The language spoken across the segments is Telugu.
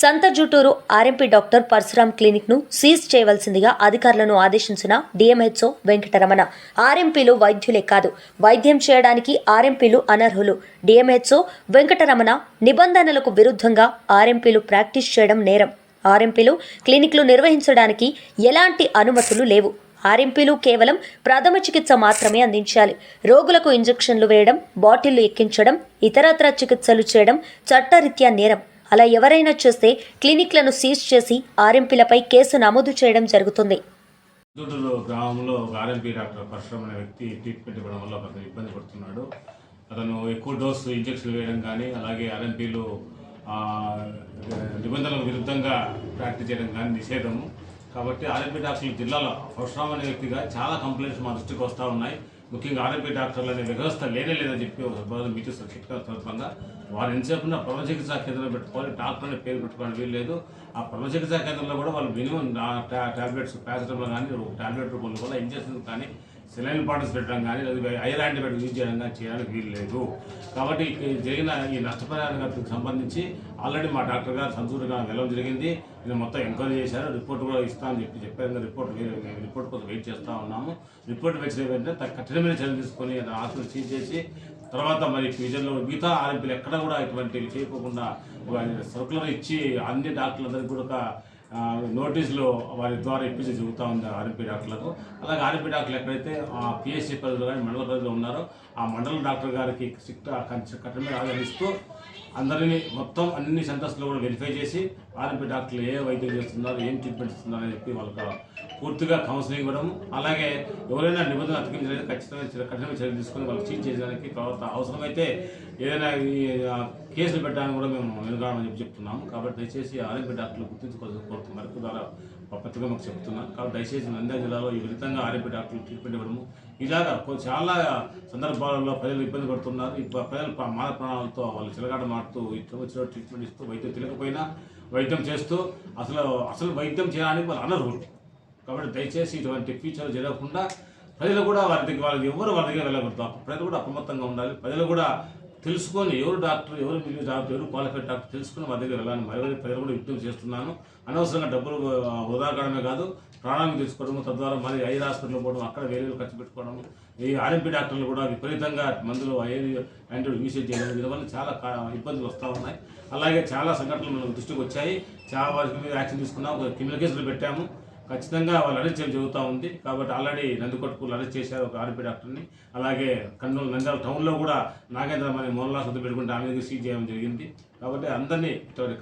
సంత జుటూరు ఆర్ఎంపీ డాక్టర్ పరశురామ్ క్లినిక్ను సీజ్ చేయవలసిందిగా అధికారులను ఆదేశించిన డిఎంహెచ్ఓ వెంకటరమణ. ఆర్ఎంపీలు వైద్యులే కాదు వైద్యం చేయడానికి ఆర్ఎంపీలు అనర్హులు. డిఎంహెచ్ఓ వెంకటరమణ నిబంధనలకు విరుద్ధంగా ఆర్ఎంపీలు ప్రాక్టీస్ చేయడం నేరం. ఆర్ఎంపీలు క్లినిక్లు నిర్వహించడానికి ఎలాంటి అనుమతులు లేవు. ఆర్ఎంపీలు కేవలం ప్రథమ చికిత్స మాత్రమే అందించాలి. రోగులకు ఇంజెక్షన్లు వేయడం బాటిళ్ళు ఎక్కించడం ఇతరత్ర చికిత్సలు చేయడం చట్టరీత్యా నేరం. అలా ఎవరైనా చేస్తే క్లినిక్లను సీజ్ చేసి ఆర్ఎంపీలపై కేసు నమోదు చేయడం జరుగుతుంది. దూటూరు గ్రామంలో ఒక ఆర్ఎంపీ డాక్టర్ పరశురామ్ అనే వ్యక్తి ట్రీట్మెంట్ ఇవ్వడం వల్ల అతను ఇబ్బంది పడుతున్నాడు. అతను ఎక్కువ డోసు ఇంజక్షన్ వేయడం కానీ అలాగే ఆర్ఎంపీలు నిబంధనలకు విరుద్ధంగా ప్రాక్టీస్ చేయడం కానీ నిషేధము. కాబట్టి ఆర్ఎంపీ డాక్టర్లు జిల్లాలో పరశురామ్ అనే వ్యక్తిగా చాలా కంప్లైంట్స్ మా దృష్టికి వస్తూ ఉన్నాయి. ముఖ్యంగా ఆర్ఎంపీ డాక్టర్లు అనే వ్యవస్థ లేనే లేదని చెప్పి ఒక సందర్భంగా మీటింగ్ చెప్పిన సందర్భంగా వారు ఎంతసేపు ప్రథమ చికిత్సా కేంద్రం పెట్టుకోవాలి డాక్టర్ అనే పేరు పెట్టుకోవడానికి వీలు లేదు. ఆ ప్రథమ చికిత్సా కేంద్రంలో కూడా వాళ్ళు మినిమం టాబ్లెట్స్ పారాసిటమాల్ కానీ టాబ్లెట్ రూపంలో కూడా ఇంజక్షన్స్ కానీ సెలైన్ బాటిల్స్ పెట్టడం కానీ లేదా ఐర్ యాంటీబయాటిక్ యూజ్ చేయడం కానీ చేయడానికి వీలు లేదు. కాబట్టి జరిగిన ఈ నష్టపరిహారానికి సంబంధించి ఆల్రెడీ మా డాక్టర్ గారు సంతూరు గారు వెళ్ళడం జరిగింది. నేను మొత్తం ఎంక్వైరీ చేశారు. రిపోర్ట్ కూడా ఇస్తామని చెప్పి చెప్పారు. రిపోర్ట్ రిపోర్ట్ కోసం వెయిట్ చేస్తూ ఉన్నాము. రిపోర్ట్ వచ్చిన వెంటనే కఠినమైన చర్యలు తీసుకొని హాస్పిటల్ సీజ్ చేసి తర్వాత మరి ఫ్యూచర్లో మిగతా ఆర్ఎంపీలు ఎక్కడ కూడా ఇటువంటివి చేయకోకుండా సర్కులర్ ఇచ్చి అన్ని డాక్టర్లందరికీ కూడా ఒక నోటీసులు వారి ద్వారా ఇప్పించి జరుగుతూ ఉంది ఆర్ఎంపీ డాక్టర్లకు. అలాగే ఆర్ఎంపీ డాక్టర్లు ఎక్కడైతే పిఎస్సి పరిధిలో కానీ మండల పరిధిలో ఉన్నారో ఆ మండల డాక్టర్ గారికి స్ట్రిక్ట్ కఠినమైన ఆదరిస్తూ అందరినీ మొత్తం అన్ని సెంటర్స్లో కూడా వెరిఫై చేసి ఆర్ఎంపీ డాక్టర్లు ఏ వైద్యం చేస్తున్నారు ఏం ట్రీట్మెంట్ ఇస్తున్నారు అని చెప్పి వాళ్ళకి పూర్తిగా కౌన్సిలింగ్ ఇవ్వడం అలాగే ఎవరైనా నిబంధనలు అతికించలేదు ఖచ్చితంగా కఠినమైన చర్యలు తీసుకొని వాళ్ళు చీట్ చేయడానికి తర్వాత అవసరమైతే ఏదైనా కేసులు పెట్టడానికి కూడా మేము వెనుకాడమని చెప్పి చెప్తున్నాము. కాబట్టి దయచేసి ఆరోగ్య డాక్టర్లు గుర్తించుకోవాల్సి కోరుతున్నారు మరకు ద్వారా పత్రిక మాకు చెప్తున్నాను. కాబట్టి దయచేసి నంద్యాల జిల్లాలో ఈ విధంగా ఆరోగ్య డాక్టర్లు ట్రీట్మెంట్ ఇవ్వడము. ఇలాగా చాలా సందర్భాలలో ప్రజలు ఇబ్బంది పడుతున్నారు. ప్రజలు మాన ప్రాణాలతో వాళ్ళు చిలగాడ మారుతూ ఇష్టం వచ్చిన ట్రీట్మెంట్ ఇస్తూ వైద్యం తెలియకపోయినా వైద్యం చేస్తూ అసలు అసలు వైద్యం చేయడానికి వాళ్ళు అనర్హులు కాబట్టి దయచేసి ఇటువంటి ఫ్యూచర్ జరగకుండా ప్రజలు కూడా వారి దగ్గర వాళ్ళకి ఎవరు వారి దగ్గర వెళ్ళకూడదు. ప్రజలు కూడా అప్రమత్తంగా ఉండాలి. ప్రజలు కూడా తెలుసుకొని ఎవరు డాక్టర్ ఎవరు మిగిలిన డాక్టర్ ఎవరు క్వాలిఫైడ్ డాక్టర్ తెలుసుకుని వారి దగ్గర వెళ్ళాలని మరి ప్రజలు కూడా విజ్ఞప్తి చేస్తున్నాను. అనవసరంగా డబ్బులు ఆ, వృధా కావడమే కాదు ప్రాణాన్ని తీసుకోవడము తద్వారా మరి ఐదు హాస్పిటల్ పోవడం అక్కడ వేరే ఖర్చు పెట్టుకోవడం ఈ ఆర్ఎంపీ డాక్టర్లు కూడా విపరీతంగా మందులు ఐదు యాంటీబయోటిక్ యూసేజ్ చేయడం దీనివల్ల చాలా ఇబ్బందులు వస్తూ ఉన్నాయి. అలాగే చాలా సంఘటనలు మనకు దృష్టికి వచ్చాయి. చాలా వాటి మీద యాక్షన్ తీసుకున్నాము ఒక క్రిమినల్ కేసులు పెట్టాము. ఖచ్చితంగా వాళ్ళు అరెస్ట్ చేయడం జరుగుతూ ఉంది. కాబట్టి ఆల్రెడీ నందికొట్టుకులు అరెస్ట్ చేశారు ఒక ఆర్పీ డాక్టర్ని. అలాగే కర్నూలు నంద్యాల టౌన్లో కూడా నాగేంద్ర అనే మోహన్లా సొంత పెట్టుకుంటే ఆమె సీజ్ చేయడం జరిగింది. కాబట్టి అందరినీ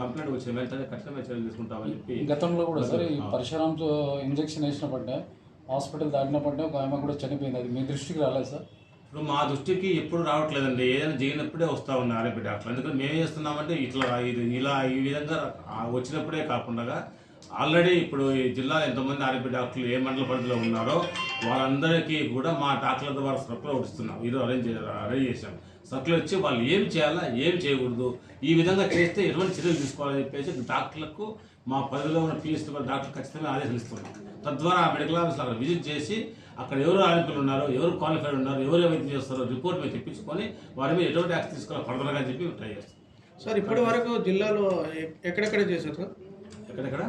కంప్లైంట్ వచ్చిన వెంటనే కఠినమైన చర్యలు తీసుకుంటామని చెప్పి గతంలో కూడా సార్ ఈ పరశురామ్తో ఇంజెక్షన్ వేసినప్పుడే హాస్పిటల్ దాటినప్పుడే ఒక ఆమె కూడా చనిపోయింది. అది మీ దృష్టికి రాలేదు సార్? ఇప్పుడు మా దృష్టికి ఎప్పుడు రావట్లేదండి. ఏదైనా జరిగినప్పుడే వస్తూ ఉన్నాయి ఆర్ఎంపీ డాక్టర్లు. అందుకని మేము చేస్తున్నామంటే ఇట్లా ఇది ఇలా ఈ విధంగా వచ్చినప్పుడే కాకుండా ఆల్రెడీ ఇప్పుడు ఈ జిల్లాలో ఎంతమంది ఆర్ఎంపీ డాక్టర్లు ఏ మండల పరిధిలో ఉన్నారో వాళ్ళందరికీ కూడా మా డాక్టర్ల ద్వారా సర్కులర్ ఇస్తున్నాం ఈరోజు అరేంజ్ అరేంజ్ చేశాం. సర్కులర్ ఇచ్చి వాళ్ళు ఏం చేయాలా ఏం చేయకూడదు ఈ విధంగా చేస్తే ఎటువంటి చర్యలు తీసుకోవాలని చెప్పేసి డాక్టర్లకు మా పరిధిలో ఉన్న పిఎస్టీ డాక్టర్ ఖచ్చితంగా ఆదేశాలు ఇస్తున్నాం తద్వారా ఆ మెడికల్ ఆఫీస్ అక్కడ విజిట్ చేసి అక్కడ ఎవరు ఆరోగ్యులు ఉన్నారు ఎవరు క్వాలిఫైడ్ ఉన్నారు ఎవరు ఏమైతే చేస్తారో రిపోర్ట్ మీద తెప్పించుకొని వారి మీద ఎటువంటి యాక్షన్ తీసుకోవాలి ఫర్దర్గా అని చెప్పి ట్రై చేస్తాం. సార్ ఇప్పటి వరకు జిల్లాలో ఎక్కడెక్కడ చేశారు సార్? ఎక్కడెక్కడ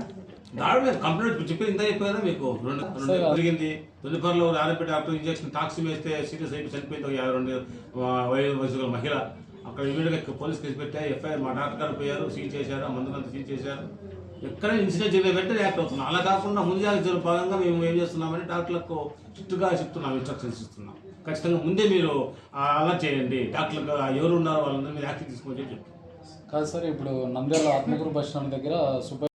దాడి కంప్లైంట్ చెప్పి ఇంత అయిపోయారా మీకు? రెండు రెండు జరిగింది. తొలిపరలో ఆర్ఎంపీ డాక్టర్ ఇంజక్షన్ టాక్సిన్ వేస్తే సీరియస్ అయిపోయి చనిపోయింది ఒక రెండు వయసు మహిళ. అక్కడ ఇమీడియట్గా పోలీస్ కేసు పెట్టాయి ఎఫ్ఐఆర్ మా డాక్టర్ గారు పోయారు సీజ్ చేశారు మందులంతా సీజ్ చేశారు. ఎక్కడ ఇన్సిడెంట్ జరిగిన వెంటనే యాక్ట్ అవుతున్నాం. అలా కాకుండా ముందు జాగ్రత్తల భాగంగా మేము ఏం చేస్తున్నామంటే డాక్టర్లకు స్ట్రిక్ట్గా చెప్తున్నాం ఇన్స్ట్రక్షన్స్ ఇస్తున్నాం. ఖచ్చితంగా ముందే మీరు అలా చేయండి. డాక్టర్లకు ఎవరు ఉన్నారో వాళ్ళందరి మీద యాక్షన్ తీసుకోమని చెప్పి చెప్తాం. కాదు సార్ ఇప్పుడు నంద్యాల ఆత్మకూరు బస్ స్టాండ్ దగ్గర సుబ్బ